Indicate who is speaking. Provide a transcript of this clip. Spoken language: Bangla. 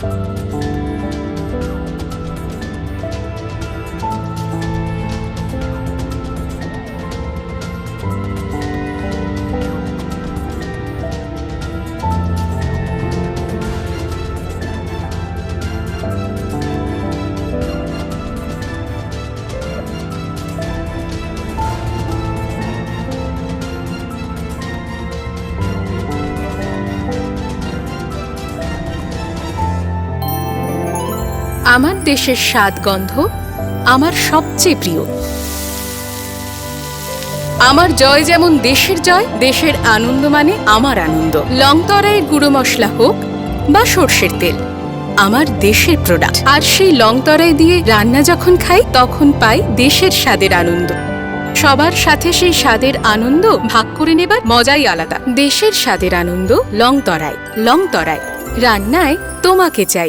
Speaker 1: Bye. আমার দেশের স্বাদ গন্ধ আমার সবচেয়ে প্রিয়। আমার জয় যেমন দেশের জয়, দেশের আনন্দ মানে আমার আনন্দ। লং তরাইয়ের গুঁড়ো মশলা হোক বা সর্ষের তেল, আমার দেশের প্রোডাক্ট আর সেই লং তরাই দিয়ে রান্না যখন খাই, তখন পাই দেশের স্বাদের আনন্দ। সবার সাথে সেই স্বাদের আনন্দ ভাগ করে নেবার মজাই আলাদা। দেশের স্বাদের আনন্দ লং তরাই লং তরাই রান্নায় তোমাকে চাই।